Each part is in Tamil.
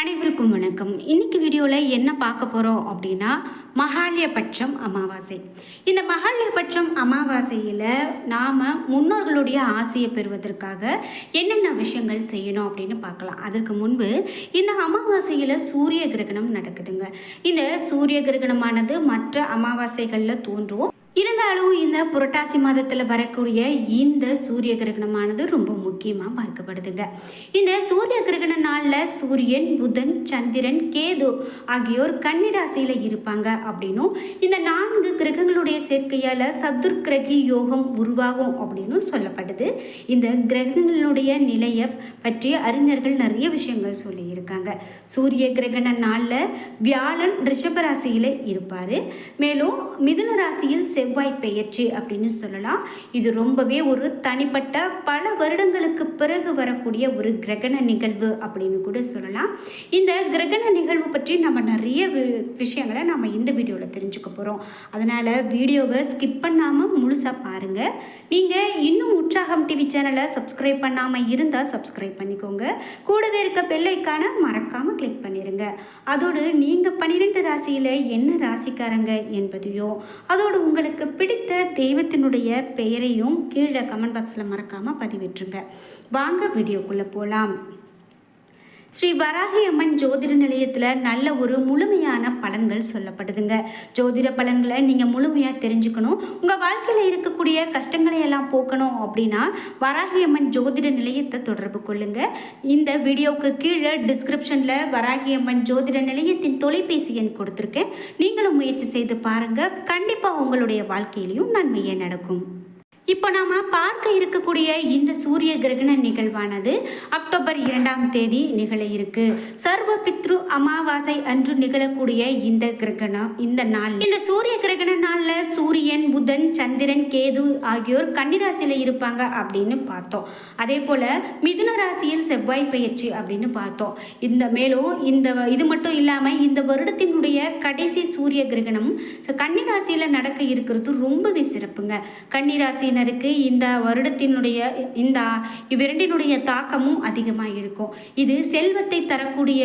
அனைவருக்கும் வணக்கம். இன்னைக்கு வீடியோவில் என்ன பார்க்க போகிறோம் அப்படின்னா மகாலயபட்சம் அமாவாசை. இந்த மகாலயபட்சம் அமாவாசையில் நாம் முன்னோர்களுடைய ஆசையை பெறுவதற்காக என்னென்ன விஷயங்கள் செய்யணும் அப்படின்னு பார்க்கலாம். அதற்கு முன்பு இந்த அமாவாசையில் சூரிய கிரகணம் நடக்குதுங்க. இந்த சூரிய கிரகணமானது மற்ற அமாவாசைகளில் தோன்றும். இருந்தாலும் இந்த புரட்டாசி மாதத்தில் வரக்கூடிய இந்த சூரிய கிரகணமானது ரொம்ப முக்கியமாக பார்க்கப்படுதுங்க. இந்த சூரிய கிரகண நாளில் சூரியன் புதன் சந்திரன் கேது ஆகியோர் கன்னிராசியில் இருப்பாங்க அப்படின்னும் இந்த நான்கு கிரகங்களுடைய சேர்க்கையால் சதுர்கிரகி யோகம் உருவாகும் அப்படின்னு சொல்லப்படுது இந்த கிரகங்களுடைய நிலையை பற்றி அறிஞர்கள் நிறைய விஷயங்கள் சொல்லியிருக்காங்க. சூரிய கிரகண நாளில் வியாழன் ரிஷபராசியில் இருப்பார். மேலும் மிதுன ராசியில் செவ்வாய் பெயர்ச்சி அப்படின்னு சொல்லலாம். இது ரொம்பவே ஒரு தனிப்பட்ட பல வருடங்களுக்கு பிறகு வரக்கூடிய ஒரு கிரகண நிகழ்வு அப்படின்னு கூட சொல்லலாம். இந்த கிரகண நிகழ்வு பற்றி நம்ம நிறைய வி- விஷயங்களை நம்ம இந்த வீடியோவில் தெரிஞ்சுக்க போகிறோம் அதனால் வீடியோவை ஸ்கிப் பண்ணாமல் முழுசாக பாருங்கள் நீங்கள் இன்னும் உற்சாகம் டிவி சேனலை சப்ஸ்கிரைப் பண்ணாமல் இருந்தால் சப்ஸ்கிரைப் பண்ணிக்கோங்க. கூடவே இருக்க பெல்லைக்கான மறக்காமல் கிளிக் பண்ணிடுங்க அதோடு நீங்கள் பன்னிரெண்டு ராசியில் என்ன ராசிக்காரங்க என்பதையும் அதோடு உங்களுக்கு பிடித்த தெய்வத்தினுடைய பெயரையும் கீழே கமெண்ட் பாக்ஸில் மறக்காமல் பதிவிட்டுருங்க. வாங்க வீடியோக்குள்ளே போகலாம் ஸ்ரீ வராகி அம்மன் ஜோதிட நிலையத்தில் நல்ல ஒரு முழுமையான பலன்கள் சொல்லப்படுதுங்க. ஜோதிட பலன்களை நீங்கள் முழுமையாக தெரிஞ்சுக்கணும். உங்கள் வாழ்க்கையில் இருக்கக்கூடிய கஷ்டங்களை எல்லாம் போக்கணும் அப்படின்னா வராகி அம்மன் ஜோதிட நிலையத்தை தொடர்பு கொள்ளுங்க. இந்த வீடியோவுக்கு கீழே டிஸ்கிரிப்ஷனில் வராகி அம்மன் ஜோதிட நிலையத்தின் தொலைபேசி எண் கொடுத்துருக்கேன். நீங்களும் முயற்சி செய்து பாருங்கள் கண்டிப்பாக உங்களுடைய வாழ்க்கையிலையும் நன்மையே நடக்கும். இப்போ நாம் பார்க்க இருக்கக்கூடிய இந்த சூரிய கிரகண நிகழ்வானது அக்டோபர் இரண்டாம் தேதி நிகழ இருக்கு. சர்வ பித்ரு அமாவாசை அன்று நிகழக்கூடிய இந்த கிரகணம் இந்த நாள். இந்த சூரிய கிரகண நாளில் சூரியன் புதன் சந்திரன் கேது ஆகியோர் கன்னிராசியில் இருப்பாங்க அப்படின்னு பார்த்தோம். அதே போல் மிதுன ராசியில் செவ்வாய் பயிற்சி அப்படின்னு பார்த்தோம். இந்த மேலும் இந்த இது மட்டும் இல்லாமல் இந்த வருடத்தினுடைய கடைசி சூரிய கிரகணம் ஸோ கன்னிராசியில் நடக்க இருக்கிறது ரொம்பவே சிறப்புங்க. கன்னிராசினருக்கு இந்த வருடத்தினுடைய இந்த இவ்விரண்டினுடைய தாக்கமும் அதிகமாக இருக்கும் இது செல்வத்தை தரக்கூடிய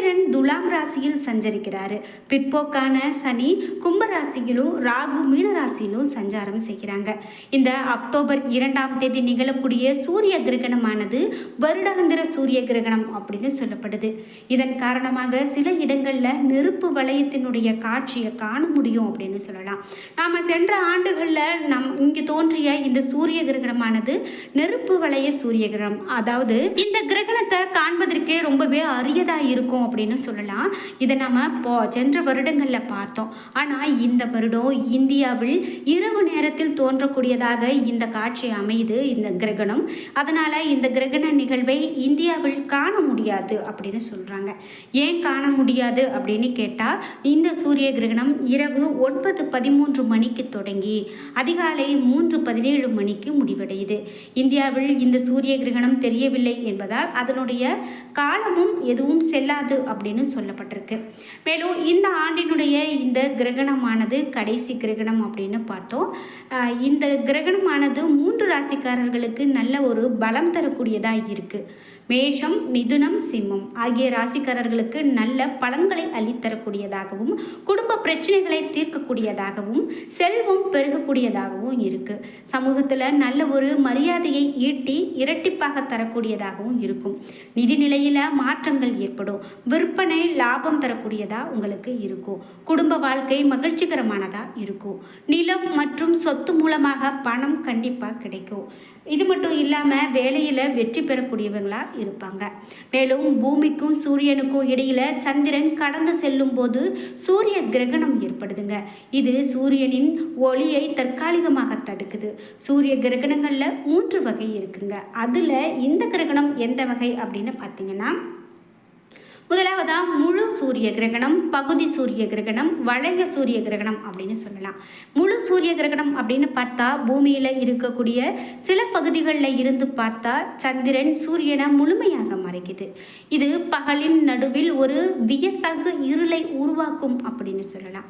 சந்திரன் துலாம் ராசியில் சஞ்சரிக்கிறாரு. பிற்போக்கான சனி கும்பராசியிலும் ராகு மீன ராசியிலும் சஞ்சாரம் செய்கிறாங்க. இந்த அக்டோபர் இரண்டாம் தேதி நிகழக்கூடிய சூரிய கிரகணமானது வருடாந்திர சூரிய கிரகணம் அப்படின்னு சொல்லப்படுது. இதன் காரணமாக சில இடங்களில் நெருப்பு வளையத்தினுடைய காட்சியை காண முடியும் அப்படின்னு சொல்லலாம். நாம் சென்ற ஆண்டுகளில் நம் இங்கு தோன்றிய இந்த சூரிய கிரகணமானது நெருப்பு வளைய சூரிய கிரகணம். அதாவது இந்த கிரகணத்தை காண்பதற்கே ரொம்பவே அரியதாக இருக்கும் அப்படின்னு சொல்லலாம். இதை நம்ம போ சென்ற வருடங்களில் பார்த்தோம். ஆனால் இந்த வருடம் இந்தியாவில் இரவு நேரத்தில் தோன்றக்கூடியதாக இந்த காட்சி அமையுது இந்த கிரகணம். அதனால் இந்த கிரகண நிகழ்வை இந்தியாவில் காண முடியாது அப்படின்னு சொல்கிறாங்க ஏன் காண முடியாது அப்படின்னு கேட்டால் இந்த சூரிய கிரகணம் இரவு ஒன்பது பதிமூன்று மணிக்கு தொடங்கி அதிகாலை மூன்று பதினேழு மணிக்கு முடிவடையுது. இந்தியாவில் இந்த சூரிய கிரகணம் தெரியவில்லை என்பதால் அதனுடைய காலமும் எதுவும் செல்லாது அப்படின்னு சொல்லப்பட்டிருக்கு. மேலும் இந்த ஆண்டினுடைய இந்த கிரகணமானது கடைசி கிரகணம் அப்படின்னு பார்த்தோம். இந்த கிரகணமானது மூன்று ராசிக்காரர்களுக்கு நல்ல ஒரு பலம் தரக்கூடியதாக இருக்குது மேஷம் மிதுனம் சிம்மம் ஆகிய ராசிக்காரர்களுக்கு நல்ல பலன்களை அளித்தரக்கூடியதாகவும் குடும்ப பிரச்சனைகளை தீர்க்கக்கூடியதாகவும் செல்வம் பெருகக்கூடியதாகவும் இருக்கு. சமூகத்தில் நல்ல ஒரு மரியாதையை ஈட்டி இரட்டிப்பாக தரக்கூடியதாகவும் இருக்கும். நிதி நிலையில் மாற்றங்கள் ஏற்படும். விற்பனை லாபம் தரக்கூடியதா உங்களுக்கு இருக்கும். குடும்ப வாழ்க்கை மகிழ்ச்சிகரமானதாக இருக்கும். நிலம் மற்றும் சொத்து மூலமாக பணம் கண்டிப்பாக கிடைக்கும். இது மட்டும் இல்லாமல் வேலையில் வெற்றி பெறக்கூடியவங்களாக இருப்பாங்க. மேலும் பூமிக்கும் சூரியனுக்கும் இடையில் சந்திரன் கடந்து செல்லும் போது சூரிய கிரகணம் ஏற்படுதுங்க. இது சூரியனின் ஒளியை தற்காலிகமாக தடுக்குது. சூரிய கிரகணங்களில் மூன்று வகை இருக்குங்க. அதில் இந்த கிரகணம் எந்த வகை அப்படின்னு பார்த்தீங்கன்னா முதலாவதா முழு சூரிய கிரகணம் பகுதி சூரிய கிரகணம் வளைய சூரிய கிரகணம் அப்படின்னு சொல்லலாம். முழு சூரிய கிரகணம் அப்படின்னு பார்த்தா பூமியில் இருக்கக்கூடிய சில பகுதிகளில் இருந்து பார்த்தா சந்திரன் சூரியனை முழுமையாக மறைக்குது. இது பகலின் நடுவில் ஒரு வியத்தகு இருளை உருவாக்கும் அப்படின்னு சொல்லலாம்.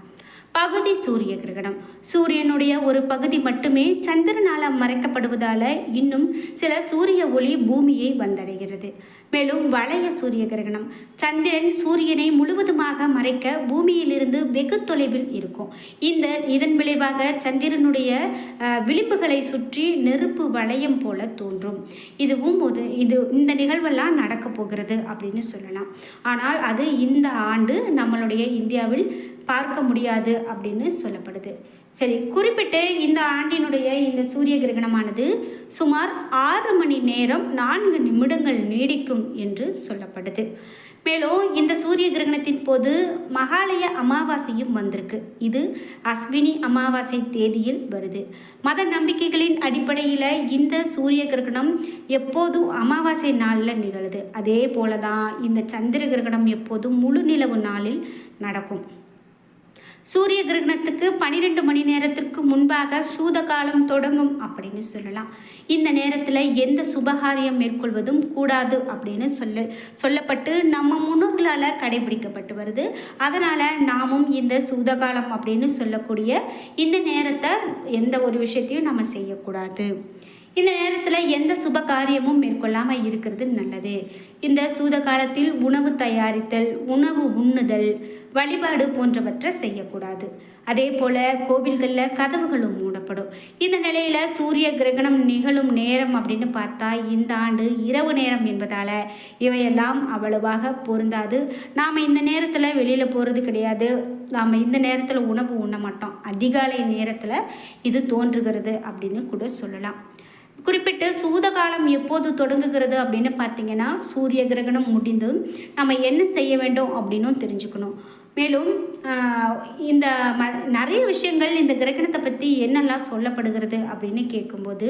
பகுதி சூரிய கிரகணம். சூரியனுடைய ஒரு பகுதி மட்டுமே சந்திரனால் மறைக்கப்படுவதால் இன்னும் சில சூரிய ஒளி பூமியை வந்தடைகிறது. மேலும் வளைய சூரிய கிரகணம். சந்திரன் சூரியனை முழுவதுமாக மறைக்க பூமியிலிருந்து வெகு தொலைவில் இருக்கும். இந்த இதன் விளைவாக சந்திரனுடைய விளிம்புகளை சுற்றி நெருப்பு வளையம் போல தோன்றும். இதுவும் ஒரு இது இந்த நிகழ்வெல்லாம் நடக்க போகிறது அப்படின்னு சொல்லலாம். ஆனால் அது இந்த ஆண்டு நம்மளுடைய இந்தியாவில் பார்க்க முடியாது அப்படின்னு சொல்லப்படுது. சரி குறிப்பிட்டு இந்த ஆண்டினுடைய இந்த சூரிய கிரகணமானது சுமார் ஆறு மணி நேரம் நான்கு நிமிடங்கள் நீடிக்கும் என்று சொல்லப்படுது. மேலும் இந்த சூரிய கிரகணத்தின் போது மகாலய அமாவாசையும் வந்திருக்கு. இது அஸ்வினி அமாவாசை தேதியில் வருது. மத நம்பிக்கைகளின் அடிப்படையில் இந்த சூரிய கிரகணம் எப்போதும் அமாவாசை நாளில் நிகழுது. அதே போல தான் இந்த சந்திர கிரகணம் எப்போதும் முழு நிலவு நாளில் நடக்கும். சூரிய கிரகணத்துக்கு பன்னிரெண்டு மணி நேரத்திற்கு முன்பாக சூத காலம் தொடங்கும் அப்படின்னு சொல்லலாம். இந்த நேரத்தில் எந்த சுபகாரியம் மேற்கொள்வதும் கூடாது அப்படின்னு சொல்ல சொல்லப்பட்டு நம்ம முன்னோர்களால் கடைபிடிக்கப்பட்டு வருது. அதனால் நாமும் இந்த சூதகாலம் அப்படின்னு சொல்லக்கூடிய இந்த நேரத்தை எந்த ஒரு விஷயத்தையும் நம்ம செய்யக்கூடாது. இந்த நேரத்தில் எந்த சுப காரியமும் மேற்கொள்ளாமல் இருக்கிறது நல்லது. இந்த சூத காலத்தில் உணவு தயாரித்தல் உணவு உண்ணுதல் வழிபாடு போன்றவற்றை செய்யக்கூடாது. அதே போல் கோவில்களில் கதவுகளும் மூடப்படும். இந்த நிலையில் சூரிய கிரகணம் நிகழும் நேரம் அப்படின்னு பார்த்தா இந்த ஆண்டு இரவு நேரம் என்பதால் இவையெல்லாம் அவ்வளவாக பொருந்தாது. நாம் இந்த நேரத்தில் வெளியில் போகிறது கிடையாது. நாம் இந்த நேரத்தில் உணவு உண்ண மாட்டோம். அதிகாலை நேரத்தில் இது தோன்றுகிறது அப்படின்னு கூட சொல்லலாம். குறிப்பிட்டு சூதகாலம் எப்போது தொடங்குகிறது அப்படின்னு பார்த்தீங்கன்னா சூரிய கிரகணம் முடிந்து நம்ம என்ன செய்ய வேண்டும் அப்படின்னும் தெரிஞ்சுக்கணும். மேலும் இந்த ம நிறைய விஷயங்கள் இந்த கிரகணத்தை பற்றி என்னெல்லாம் சொல்லப்படுகிறது அப்படின்னு கேட்கும்போது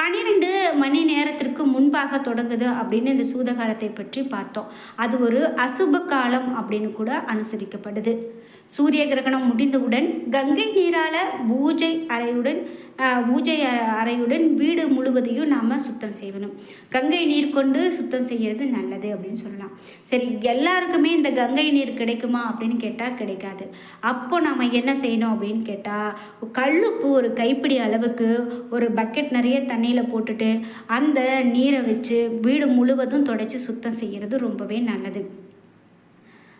பன்னிரெண்டு மணி நேரத்திற்கு முன்பாக தொடங்குது அப்படின்னு இந்த சூதகாலத்தை பற்றி பார்த்தோம். அது ஒரு அசுப காலம் அப்படின்னு கூட அனுசரிக்கப்படுது. சூரிய கிரகணம் முடிந்தவுடன் கங்கை நீரால பூஜை அறையுடன் பூஜை அ- அறையுடன் வீடு முழுவதையும் நாம் சுத்தம் செய்யணும். கங்கை நீர் கொண்டு சுத்தம் செய்கிறது நல்லது அப்படின்னு சொல்லலாம். சரி எல்லாருக்குமே இந்த கங்கை நீர் கிடைக்குமா அப்படின்னு கேட்டால் கிடைக்காது. அப்போ நாம் என்ன செய்யணும் அப்படின்னு கேட்டால் கல்லுப்பு ஒரு கைப்பிடி அளவுக்கு ஒரு பக்கெட் நிறைய தண்ணியில் போட்டுட்டு அந்த நீரை வச்சு வீடு முழுவதும் தொடச்சி சுத்தம் செய்கிறது ரொம்பவே நல்லது.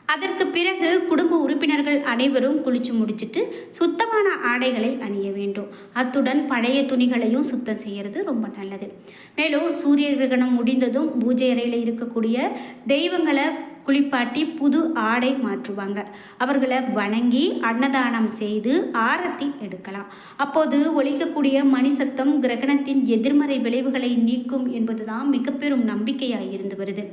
அதற்கு பிறகு குடும்ப உறுப்பினர்கள் அனைவரும் குளிச்சு முடிச்சிட்டு சுத்தமான ஆடைகளை அணிய வேண்டும். அத்துடன் பழைய துணிகளையும் சுத்தம் செய்கிறது ரொம்ப நல்லது. மேலும் சூரிய கிரகணம் முடிந்ததும் பூஜை அறையில் இருக்கக்கூடிய தெய்வங்களை குளிப்பாட்டி புது ஆடை மாற்றுவாங்க. அவர்களை வணங்கி அன்னதானம் செய்து ஆரத்தி எடுக்கலாம். அப்போது ஒழிக்கக்கூடிய மணி சத்தம் கிரகணத்தின் எதிர்மறை விளைவுகளை நீக்கும் என்பதுதான் மிக பெரும் நம்பிக்கையாக இருந்து வருது.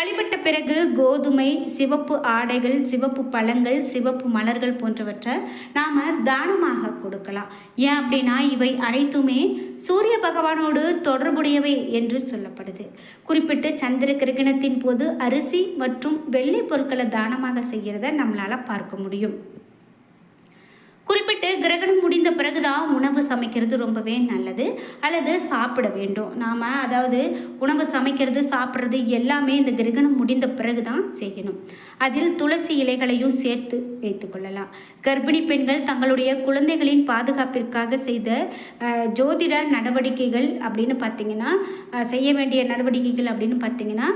வழிபட்ட பிறகு கோதுமை சிவப்பு ஆடைகள் சிவப்பு பழங்கள் சிவப்பு மலர்கள் போன்றவற்றை நாம் தானமாக கொடுக்கலாம். ஏன் அப்படின்னா இவை அனைத்துமே சூரிய பகவானோடு தொடர்புடையவை என்று சொல்லப்படுது. குறிப்பிட்டு சந்திர கிரகணத்தின் போது அரிசி மற்றும் வெள்ளை பொருட்களை தானமாக செய்கிறத நம்மளால் பார்க்க முடியும். குறிப்பிட்டு கிரகணம் முடிந்த பிறகுதான் உணவு சமைக்கிறது ரொம்பவே நல்லது. அல்லது சாப்பிட வேண்டும். நாம் அதாவது உணவு சமைக்கிறது சாப்பிட்றது எல்லாமே இந்த கிரகணம் முடிந்த பிறகு தான் செய்யணும். அதில் துளசி இலைகளையும் சேர்த்து வைத்துக்கொள்ளலாம் கர்ப்பிணி பெண்கள் தங்களுடைய குழந்தைகளின் பாதுகாப்பிற்காக செய்த ஜோதிட நடவடிக்கைகள் அப்படின்னு பார்த்தீங்கன்னா செய்ய வேண்டிய நடவடிக்கைகள் அப்படின்னு பார்த்தீங்கன்னா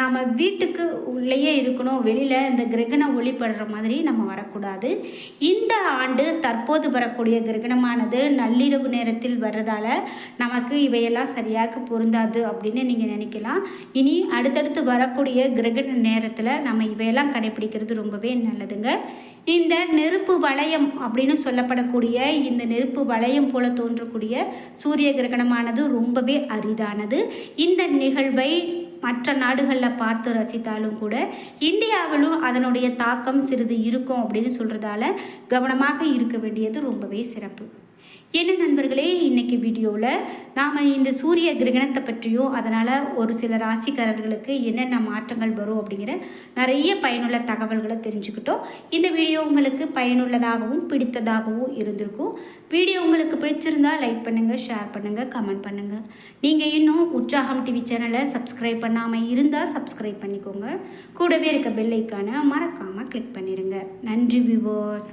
நாம் வீட்டுக்கு உள்ளேயே இருக்கணும். வெளியில் இந்த கிரகண ஒளிப்படுற மாதிரி நம்ம வரக்கூடாது. இந்த ஆண்டு தற்போது தற்போது வரக்கூடிய கிரகணமானது நள்ளிரவு நேரத்தில் வர்றதால நமக்கு இவையெல்லாம் சரியாக பொருந்தாது அப்படின்னு நீங்கள் நினைக்கலாம். இனி அடுத்தடுத்து வரக்கூடிய கிரகண நேரத்தில் நம்ம இவையெல்லாம் கடைபிடிக்கிறது ரொம்பவே நல்லதுங்க. இந்த நெருப்பு வளையம் அப்படின்னு சொல்லப்படக்கூடிய இந்த நெருப்பு வளையம் போல தோன்றக்கூடிய சூரிய கிரகணமானது ரொம்பவே அரிதானது. இந்த நிகழ்வை மற்ற நாடுகளில் பார்த்து ரசித்தாலும் கூட இந்தியாவிலும் அதனுடைய தாக்கம் சிறிது இருக்கும் அப்படின்னு சொல்கிறதால கவனமாக இருக்க வேண்டியது ரொம்பவே சிறப்பு. என்ன நண்பர்களே இன்றைக்கி வீடியோவில் நாம் இந்த சூரிய கிரகணத்தை பற்றியும் அதனால் ஒரு சில ராசிக்காரர்களுக்கு என்னென்ன மாற்றங்கள் வரும் அப்படிங்கிற நிறைய பயனுள்ள தகவல்களை தெரிஞ்சுக்கிட்டோம். இந்த வீடியோ உங்களுக்கு பயனுள்ளதாகவும் பிடித்ததாகவும் இருந்திருக்கும். வீடியோ உங்களுக்கு பிடிச்சிருந்தா லைக் பண்ணுங்கள் ஷேர் பண்ணுங்கள் கமெண்ட் பண்ணுங்கள் நீங்கள் இன்னும் உற்சாகம் டிவி சேனலை சப்ஸ்கிரைப் பண்ணாமல் இருந்தால் சப்ஸ்கிரைப் பண்ணிக்கோங்க. கூடவே இருக்க பெல்லைக்கான மறக்காமல் கிளிக் பண்ணிடுங்க நன்றி விவோஸ்